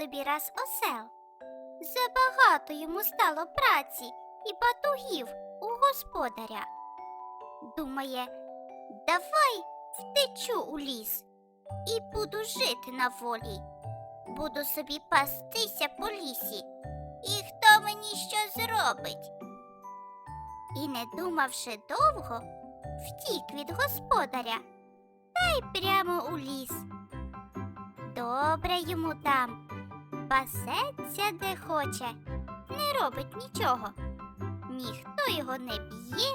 собі раз осел. Забагато йому стало праці і батугів у господаря. Думає, давай втечу у ліс і буду жити на волі. Буду собі пастися по лісі, і хто мені що зробить? І, не думавши довго, втік від господаря та й прямо у ліс. Добре йому там, пасеться де хоче, не робить нічого. Ніхто його не б'є,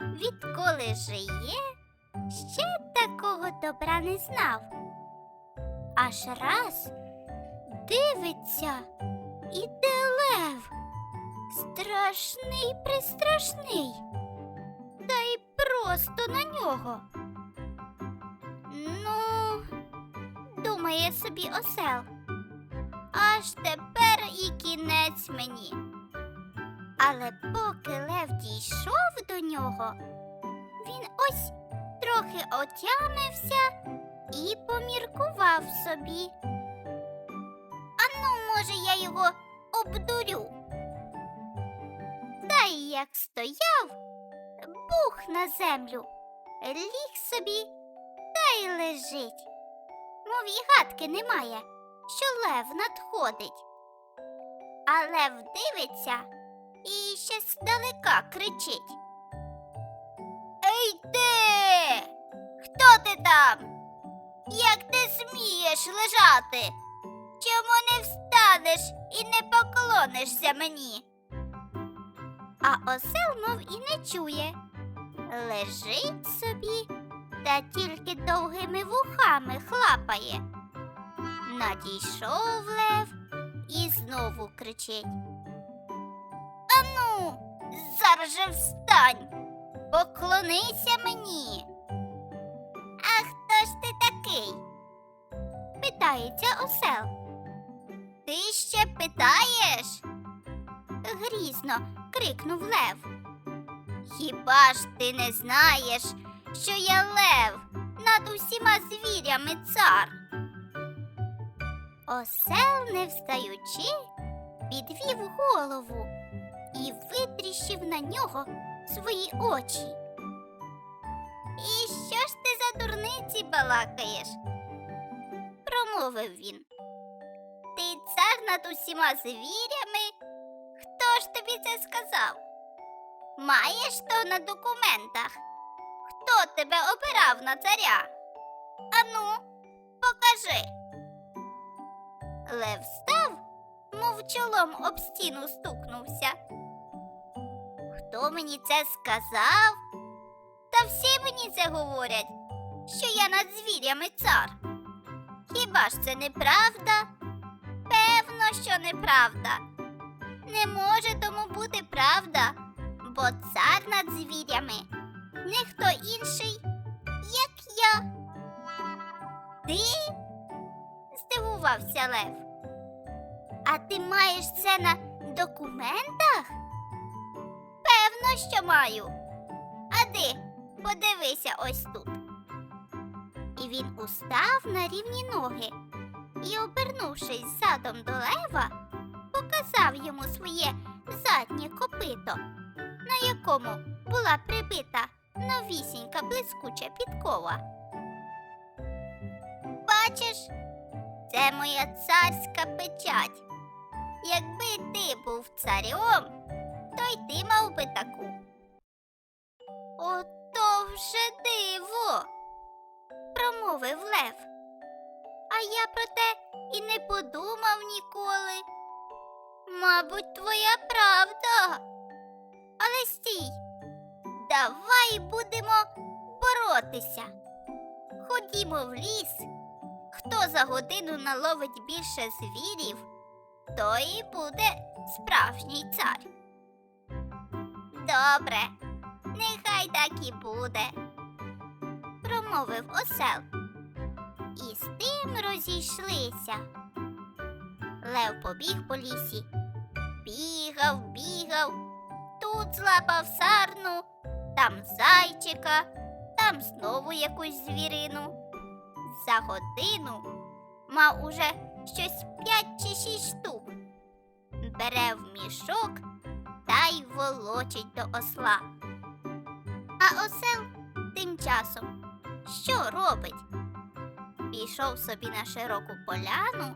відколи жиє, ще такого добра не знав. Аж раз дивиться, іде лев, страшний пристрашний, та й просто на нього. Ну, думає собі осел. Аж тепер і кінець мені. Але поки лев дійшов до нього, він ось трохи отямився і поміркував собі. Ану, може, я його обдурю. Та й як стояв, бух на землю, ліг собі та й лежить. Мов і гадки немає, що лев надходить. А лев дивиться і ще здалека кричить. Ей ти! Хто ти там? Як ти смієш лежати? Чому не встанеш і не поклонишся мені? А осел, мов і не чує. Лежить собі та тільки довгими вухами хлапає. Надійшов лев і знову кричить. Ану, зараз же встань, поклонися мені. А хто ж ти такий? питається осел. Ти ще питаєш? Грізно крикнув лев. Хіба ж ти не знаєш, що я лев над усіма звірями цар? Осел, не встаючи, підвів голову і витріщив на нього свої очі. І що ж ти за дурниці балакаєш? промовив він. Ти цар над усіма звірями? Хто ж тобі це сказав? Маєш то на документах? Хто тебе обирав на царя? Ану, покажи. Лев став, мов чолом об стіну стукнувся. Хто мені це сказав? Та всі мені це говорять, що я над звірями цар. Хіба ж це неправда? Певно, що неправда. Не може тому бути правда, бо цар над звірями не хто інший, як я. Ти? Здивувався Лев. А ти маєш це на документах? Певно, що маю. А ти подивися ось тут. І він устав на рівні ноги і, обернувшись задом до лева, показав йому своє заднє копито, на якому була прибита новісінька блискуча підкова. Бачиш, це моя царська печать. Якби ти був царем, то й ти мав би таку. Ото вже диво, промовив Лев. А я про те і не подумав ніколи. Мабуть, твоя правда. Але стій, давай будемо боротися. Ходімо в ліс Хто за годину наловить більше звірів, той і буде справжній цар. Добре, нехай так і буде, промовив осел. І з тим розійшлися. Лев побіг по лісі, бігав, бігав, тут злапав сарну, там зайчика, там знову якусь звірину. За годину мав уже щось п'ять чи шість штук. Бере в мішок та й волочить до осла. А осел тим часом що робить? Пішов собі на широку поляну,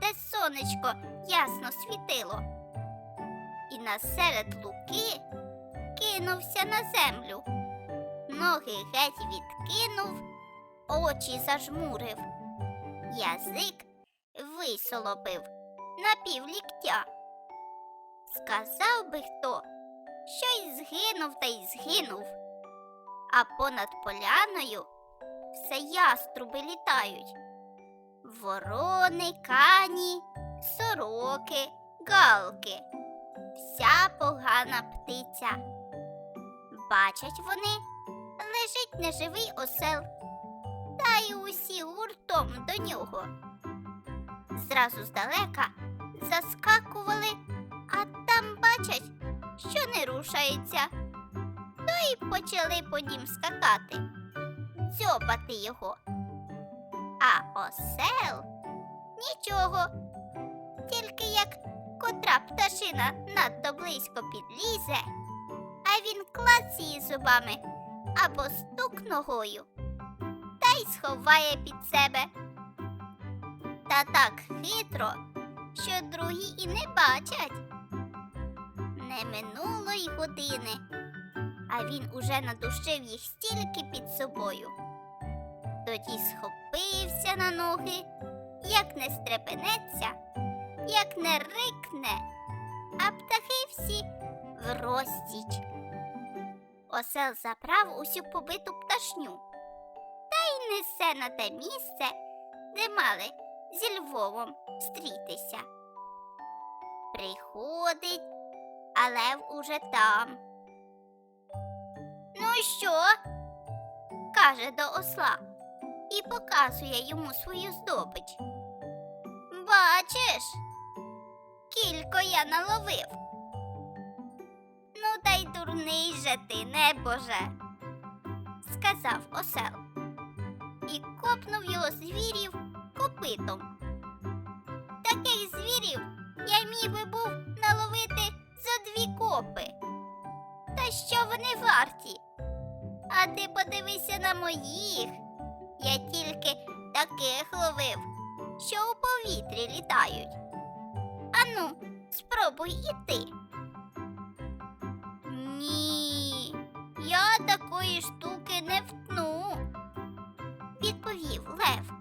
де сонечко ясно світило, і насеред луки кинувся на землю. Ноги геть відкинув, очі зажмурив, язик висолопив на півліктя. Сказав би хто, що й згинув та й згинув, а понад поляною все яструби літають. Ворони, кані, сороки, галки, вся погана птиця. Бачать вони, лежить неживий осел, й усі гуртом до нього. Зразу здалека заскакували, а там бачать, що не рушається, то й почали по нім скакати, дзьобати його. А осел нічого, тільки як котра пташина надто близько підлізе, а він клац її зубами або стук ногою та й сховає під себе. Та так хитро, що другі і не бачать. Не минуло й години, а він уже надушив їх стільки під собою. Тоді схопився на ноги, як не стрепенеться, як не рикне, а птахи всі в розтіч. Осел забрав усю побиту пташню несе на те місце, де мали зі Львовом стрітися. Приходить, а лев уже там. Ну що? каже до осла і показує йому свою здобич. Бачиш, кілько я наловив. Ну, та й дурний же ти, небоже, сказав осел копнув його звірів копитом. Таких звірів я міг би був наловити за дві копи. Та що вони варті? А ти подивися на моїх. Я тільки таких ловив, що у повітрі літають. Ану, спробуй і ти. Ні, я такої штуки не втну, відповів Лев.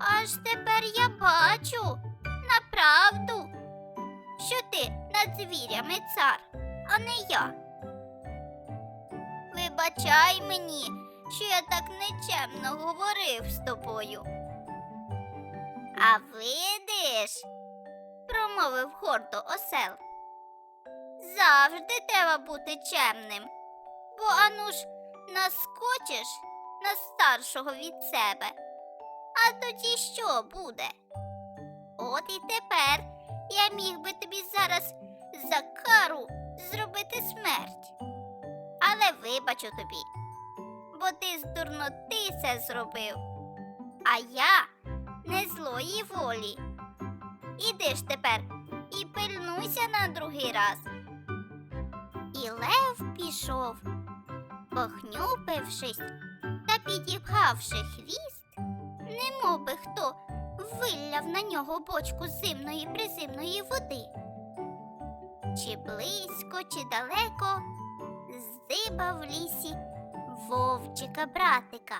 Аж тепер я бачу, направду, що ти над звірями цар, а не я. Вибачай мені, що я так нечемно говорив з тобою. А видиш, промовив гордо осел. Завжди треба бути чемним, бо ану ж наскочиш на старшого від себе. А тоді що буде? От і тепер я міг би тобі зараз за кару зробити смерть. Але вибачу тобі, бо ти з дурноти це зробив, а я не злої волі. Іди ж тепер і пильнуйся на другий раз. І лев пішов, похнюпившись та підіпгавши хвіст, немов би хто вилляв на нього бочку зимної призимної води. Чи близько, чи далеко здибав в лісі вовчика братика.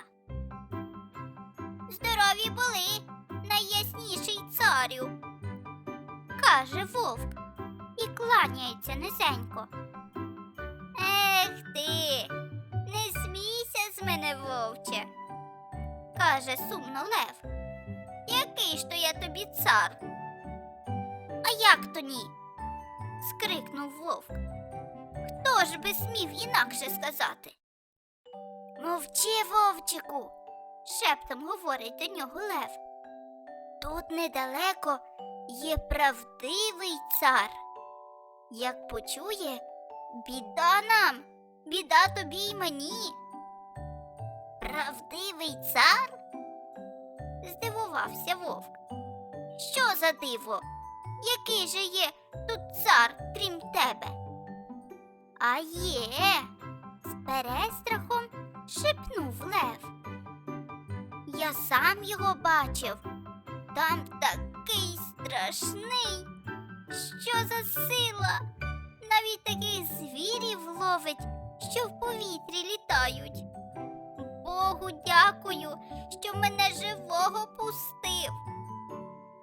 Здорові були, найясніший царю, каже вовк і кланяється низенько. Ех ти, мене, вовче, каже сумно Лев. Який ж то я тобі цар? А як то ні? скрикнув вовк. Хто ж би смів інакше сказати? Мовчи, вовчику, шептом говорить до нього Лев. Тут недалеко є правдивий цар. Як почує, біда нам, біда тобі й мені. Правдивий цар? здивувався вовк. Що за диво? Який же є тут цар, крім тебе? А є, з перестрахом шепнув лев. Я сам його бачив. Там такий страшний. Що за сила? Навіть таких звірів ловить, що в повітрі літають. Богу дякую, що мене живого пустив.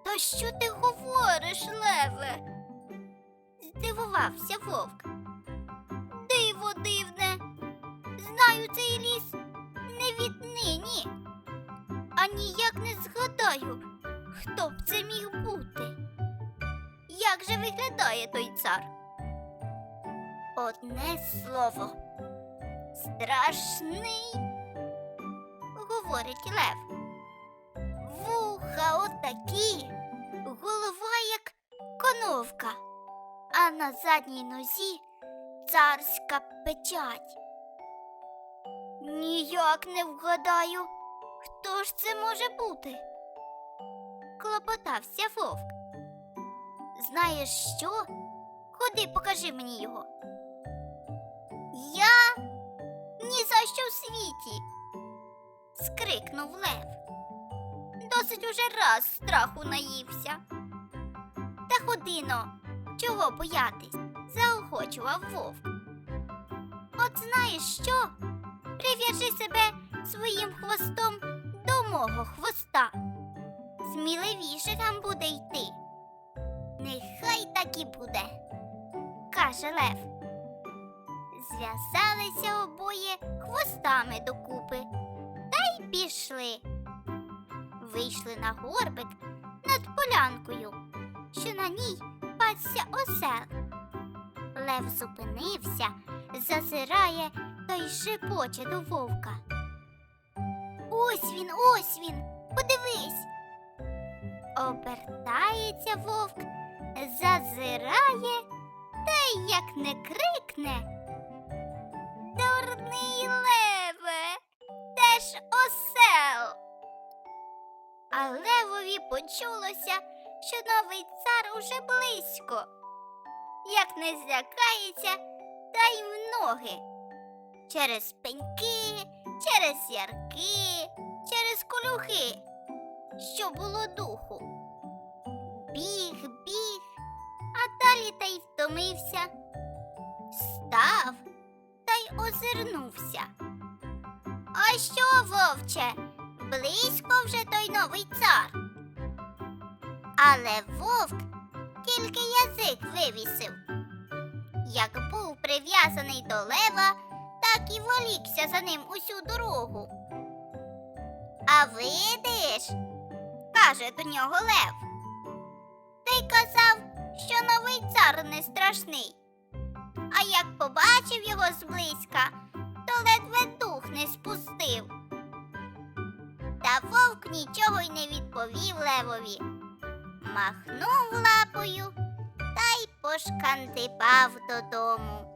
Та що ти говориш, леве? здивувався вовк. Диво дивне. Знаю цей ліс не віднині. А ніяк не згадаю, хто б це міг бути. Як же виглядає той цар? Одне слово. Страшний, говорить лев. Вуха отакі, голова як коновка, а на задній нозі царська печать. Ніяк не вгадаю, хто ж це може бути? Клопотався вовк. Знаєш що? Ходи, покажи мені його. Я ні за що в світі. Скрикнув лев. Досить уже раз страху наївся. Та ходино, чого боятись? заохочував вовк. От знаєш що? Прив'яжи себе своїм хвостом до мого хвоста. Сміливіше там буде йти. Нехай так і буде, каже Лев. Зв'язалися обоє хвостами докупи пішли. Вийшли на горбик над полянкою, що на ній пасся осел. Лев зупинився, зазирає та й шепоче до вовка. Ось він, ось він, подивись. Обертається вовк, зазирає та й як не крикне. Дурний леве, де ж осел? А левові почулося, що новий цар уже близько. Як не злякається, та й в ноги. Через пеньки, через ярки, через колюхи, що було духу. Біг, біг, а далі та й втомився. Став та й озирнувся. Що, вовче, близько вже той новий цар. Але вовк тільки язик вивісив. Як був прив'язаний до лева, так і волікся за ним усю дорогу. А видиш, каже до нього лев. Ти казав, що новий цар не страшний. А як побачив його зблизька, то ледве не спустив. Та вовк нічого й не відповів левові. Махнув лапою та й пошкантипав додому.